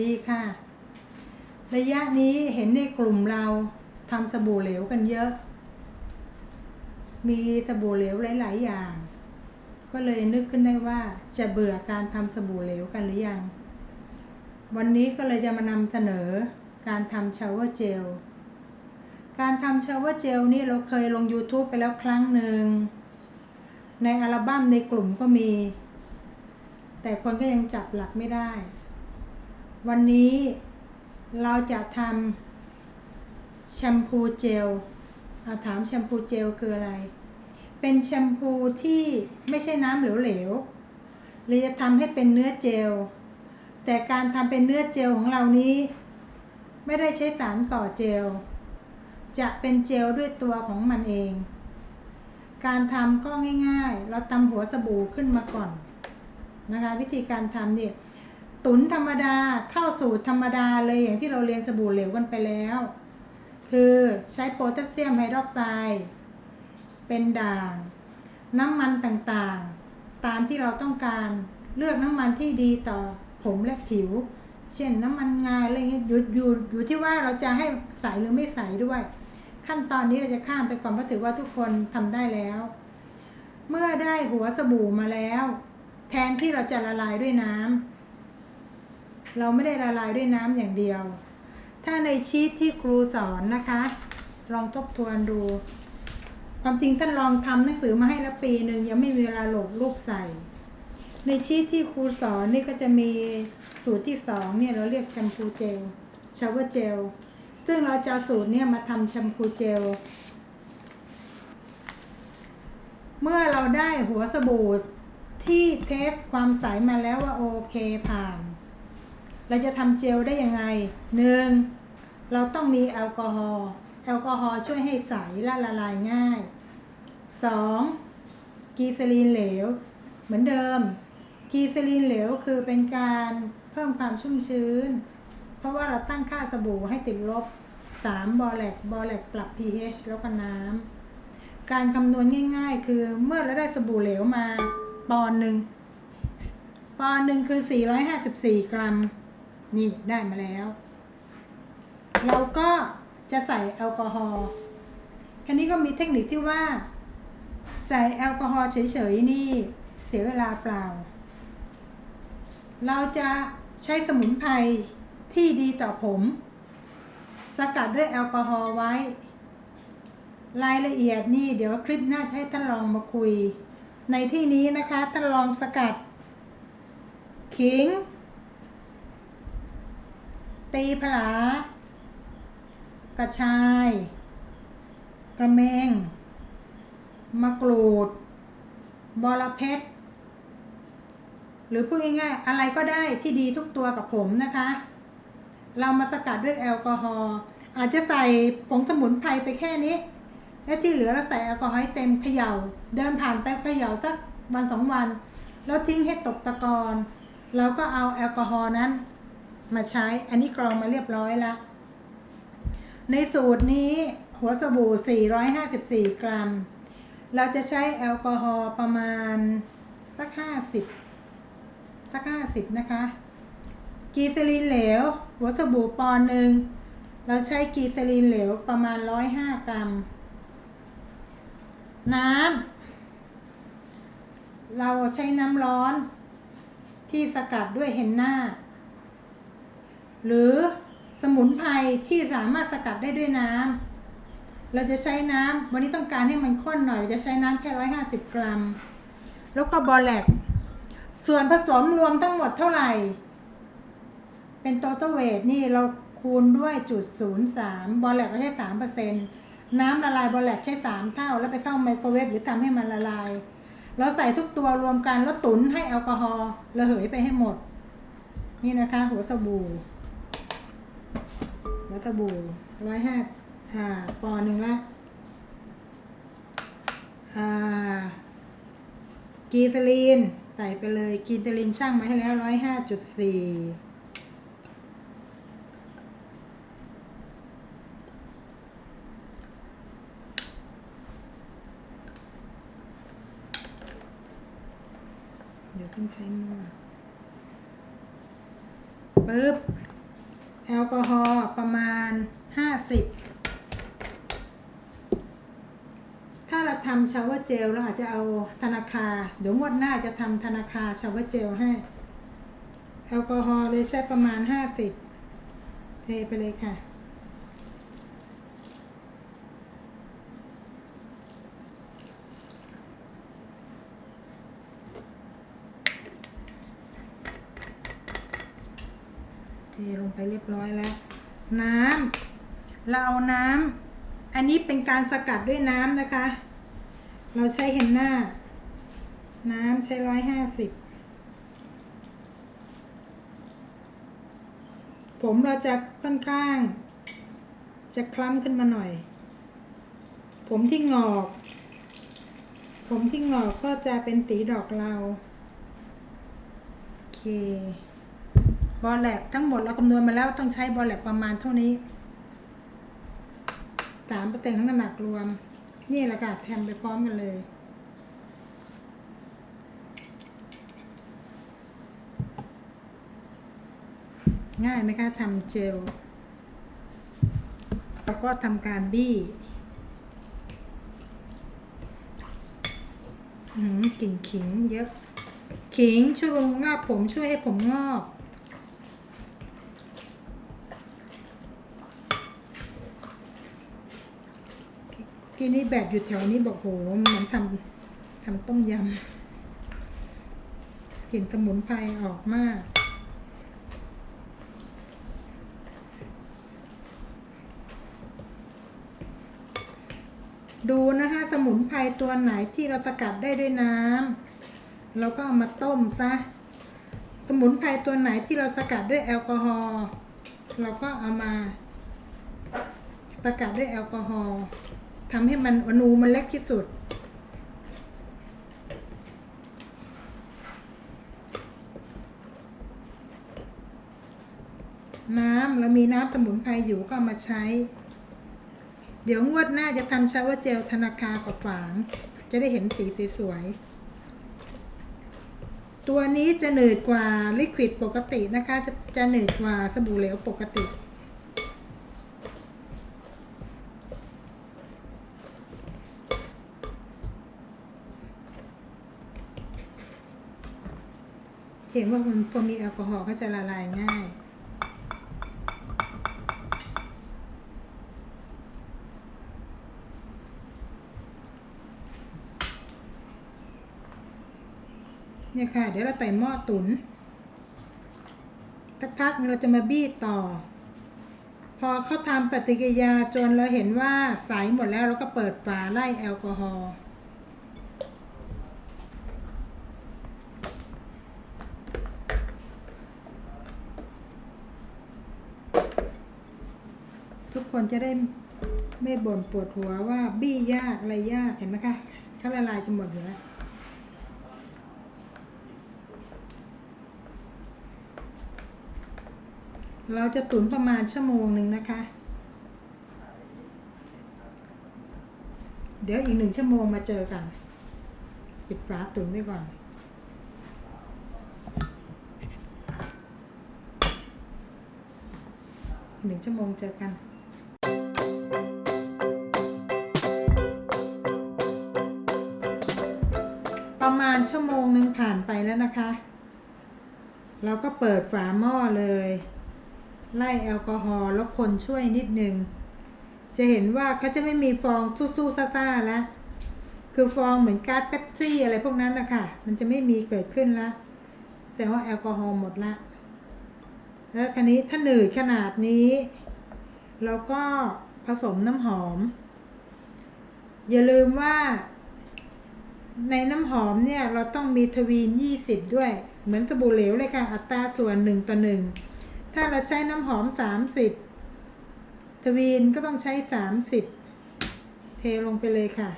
ดีค่ะ ระยะนี้เห็นในกลุ่มเราทำสบู่เหลวกันเยอะ มีสบู่เหลวหลาย ๆ อย่าง ก็เลยนึกขึ้นได้ว่าจะเบื่อการทำสบู่เหลวกันหรือยัง วันนี้ก็เลยจะมานำเสนอการทำชาวเวอร์เจล การทำชาวเวอร์เจลนี่เราเคยลง YouTube ไปแล้วครั้งหนึ่ง ในอัลบั้มในกลุ่มก็มี แต่คนก็ยังจับหลักไม่ได้ วันนี้เราจะทำแชมพูเจลอาถามแชมพูเจลคืออะไร เป็นแชมพูที่ไม่ใช่น้ำเหลวๆเราจะทำให้เป็นเนื้อเจล แต่การทำเป็นเนื้อเจลของเรานี้ ไม่ได้ใช้สารก่อเจล จะเป็นเจลด้วยตัวของมันเอง การทำก็ง่ายๆ เราตำหัวสบู่ขึ้นมาก่อนนะคะวิธีการทำเนี่ย ตุนธรรมดาเข้าสูตรธรรมดาเลยอย่างที่เราเรียนสบู่เหลวกันไปแล้ว คือใช้โพแทสเซียมไฮดรอกไซด์เป็นด่าง น้ำมันต่างๆ ตามที่เราต้องการเลือกน้ำมันที่ดีต่อผมและผิว เช่นน้ำมันงาอะไรเงี้ยอยู่อยู่อยู่ที่ว่าเราจะให้ใสหรือไม่ใสด้วย ขั้นตอนนี้เราจะข้ามไปก่อนเพราะถือว่าทุกคนทำได้แล้ว เมื่อได้หัวสบู่มาแล้ว แทนที่เราจะละลายด้วยน้ำ เราไม่ได้ละลายด้วยน้ำอย่างเดียว ถ้าในชีทที่ครูสอนนะคะ ลองทบทวนดู ความจริงท่านลองทำหนังสือมาให้แล้วปีหนึ่งยังไม่มีเวลาโหลดรูปใส่ ในชีทที่ครูสอนนี่ก็จะมีสูตรที่สองเนี่ยเราเรียกแชมพูเจลชาวเวอร์เจลซึ่งเราจะสูตรเนี่ยมาทำแชมพูเจลเมื่อเราได้หัวสบู่ที่เทสความใสมาแล้วว่าโอเคผ่าน เราจะทำเจลได้ยังไงหนึ่งเราต้องมีแอลกอฮอล์แอลกอฮอล์ช่วยให้ใสและละลายง่ายสองกีซลีนเหลว เหมือนเดิม กีซลีนเหลวคือเป็นการเพิ่มความชุ่มชื้น เพราะว่าเราตั้งค่าสบู่ให้ติดลบ 3 บอแลกบอแลกปรับ pH แล้วก็น้ำการคำนวณง่าย ๆ คือเมื่อเราได้สบู่เหลวมาปอนหนึ่งปอนหนึ่งคือ 454 กรัม นี่ได้มาแล้ว เราก็จะใส่แอลกอฮอล์คันนี้ก็มีเทคนิคที่ว่า ใส่แอลกอฮอล์เฉยๆนี่เสียเวลาเปล่า เราจะใช้สมุนไพรที่ดีต่อผม สกัดด้วยแอลกอฮอล์ไว้ รายละเอียดนี่เดี๋ยวคลิปหน้าจะให้ท่านลองมาคุย ในที่นี้นะคะท่านลองสกัด ขิง ตีผลากระชาย กระเมง มะกรูด บอระเพ็ดหรือพูดง่ายๆอะไรก็ได้ที่ดีทุกตัวกับผมนะคะ เรามาสกัดด้วยแอลกอฮอล์อาจจะใส่ผงสมุนไพรไปแค่นี้ และที่เหลือเราใส่แอลกอฮอล์ให้เต็มเขย่า เดินผ่านไปเขย่าสักวันสองวัน แล้วทิ้งให้ตกตะกอนเราก็เอาแอลกอฮอล์นั้น มาใช้ อันนี้กรองมาเรียบร้อยแล้วในสูตรนี้หัวสบู่ 454 กรัม เราจะใช้แอลกอฮอล์ประมาณสัก 50 สัก 50 นะคะ กีซาลีนเหลว หัวสบู่ปอนหนึ่ง เราใช้กีซาลีนเหลวประมาณ 105 กรัม น้ำ เราใช้น้ำร้อนที่สกัดด้วยเฮนน่า หรือสมุนไพรที่สามารถสกัดได้ด้วยน้ำเราจะใช้น้ำวันนี้ต้องการให้มันข้นหน่อยเราจะใช้น้ำแค่150กรัม แล้วก็บอแลกส่วนผสมรวมทั้งหมดเท่าไหร่ เป็นโต t a l เวทนี่เราคูณด้วยจุดศูนย์สามบอแลกเราใช้สามเปอร์เซ็นต์น้ำละลายบอแลกใช้สามเท่า แล้วไปเข้าไมโครเวฟหรือทำให้มันละลาย เราใส่ทุกตัวรวมกันแล้วตุ๋นให้แอลกอฮอล์ระเหยไปให้หมด นี่นะคะ หัวสบู่ หัวสบู่ร้อยห้าอ่าปอนหนึ่งละอ่ากีซาลีนใส่ไปเลยกีซาลีนช่างมาให้แล้วร้อยห้าจุดสี่เดี๋ยวต้องใช้มือเปิปึ๊บ แอลกอฮอล์ประมาณห้าสิบถ้าเราทำชาวเวอร์เจลเราอาจจะเอาธนาคารเดี๋ยวงวดหน้าจะทำธนาคารชาวเวอร์เจลให้ แอลกอฮอล์เลยใช้ประมาณห้าสิบเทไปเลยค่ะ ลงไปเรียบร้อยแล้ว น้ำเราเอาน้ำอันนี้เป็นการสกัดด้วยน้ำนะคะ เราใช้เฮนหน่าน้ำใช้ร้อยห้าสิบผมเราจะค่อนข้าง จะคล้ำขึ้นมาหน่อย ผมที่งอก ผมที่งอกก็จะเป็นตีดอกเรา โอเค บอลแลกทั้งหมดเราคำนวณมาแล้วต้องใช้บอลแลกประมาณเท่านี้สามเปอร์เซ็นต์ของน้ำหนักรวม นี่แหละค่ะแทมไปพร้อมกันเลย ง่ายไหมคะทำเจลแล้วก็ทำการบี้อืมกลิ่นขิงเยอะ ขิงช่วยบำรุงรากผมช่วยให้ผมงอก กินนี่แบบอยู่แถวนี้บอกโหเหมือนทำทำต้มยำกลิ่นสมุนไพรออกมากดูนะคะสมุนไพรตัวไหนที่เราสกัดได้ด้วยน้ำเราก็เอามาต้มซะสมุนไพรตัวไหนที่เราสกัดด้วยแอลกอฮอล์เราก็เอามา สกัดด้วยแอลกอฮอล์ ทำให้มันอนูมันเล็กที่สุด น้ำเรามีน้ำสมุนไพรอยู่ก็ามาใช้ เดี๋ยวงวดหน้าจะทำชาวเจลธนาคารกับฝาง จะได้เห็นสีสวยๆตัวนี้จะหนืดกว่าลิควิดปกตินะคะ จะจะหนืดกว่าสบู่เหลวปกติ เห็นว่ามันพอมีแอลกอฮอล์ก็จะละลายง่าย เนี่ยค่ะ เดี๋ยวเราใส่หม้อตุนสักพักนึงเราจะมาบี้ต่อ พอเขาทำปฏิกิริยาจนเราเห็นว่าใสหมดแล้วเราก็เปิดฝาไล่แอลกอฮอล์ ทุกคนจะได้ไม่บ่นปวดหัวว่าบี้ยากอะไรยากเห็นไหมคะเขาละลายจะหมดอยู่แล้วเราจะตุ๋นประมาณชั่วโมงหนึ่งนะคะ เดี๋ยวอีกหนึ่งชั่วโมงมาเจอกัน ปิดฝาตุ๋นไว้ก่อน หนึ่งชั่วโมงเจอกัน ประมาณชั่วโมงหนึ่งผ่านไปแล้วนะคะ เราก็เปิดฝาหม้อเลย ไล่แอลกอฮอล์แล้วคนช่วยนิดนึง จะเห็นว่าเขาจะไม่มีฟองสู้ๆซ่าๆแล้ว คือฟองเหมือนก๊าซเป๊ปซี่อะไรพวกนั้นนะคะมันจะไม่มีเกิดขึ้นละแสดงว่าแอลกอฮอล์หมดละ แล้วคันนี้ถ้าหนืดขนาดนี้เราก็ผสมน้ำหอม อย่าลืมว่า ในน้ำหอมเนี่ยเราต้องมีทวีน 20 ด้วย เหมือนสบู่เหลวเลยค่ะ อัตราส่วน 1 ต่อ 1 ถ้าเราใช้น้ำหอม 30 ทวีนก็ต้องใช้ 30 เทลงไปเลยค่ะ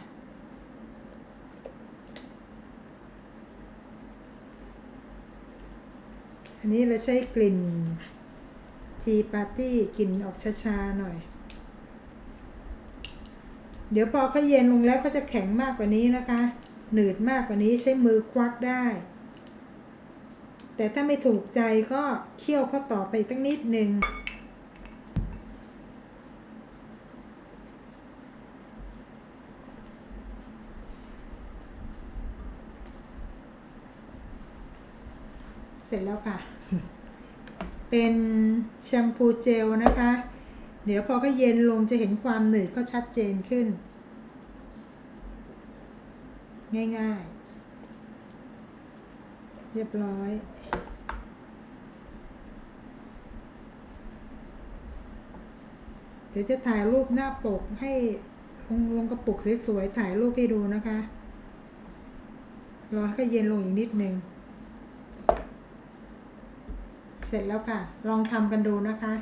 อันนี้เราใช้กลิ่นทีปาร์ตี้กลิ่นออกช้าๆหน่อยเดี๋ยวพอเขาเย็นลงแล้วเขาจะแข็งมากกว่านี้นะคะ หนืดมากกว่านี้ใช้มือควักได้ แต่ถ้าไม่ถูกใจก็เคี่ยวข้าต่อไปสักนิดหนึ่งเสร็จแล้วค่ะ เป็นแชมพูเจลนะคะ เดี๋ยวพอก็เย็นลงจะเห็นความหนืดก็ชัดเจนขึ้น ง่ายๆ เรียบร้อย เดี๋ยวจะถ่ายรูปหน้าปกให้ลงลงกระปุกสวยๆ ถ่ายรูปให้ดูนะคะ รอให้เย็นลงอีกนิดนึง เสร็จแล้วค่ะ ลองทำกันดูนะคะ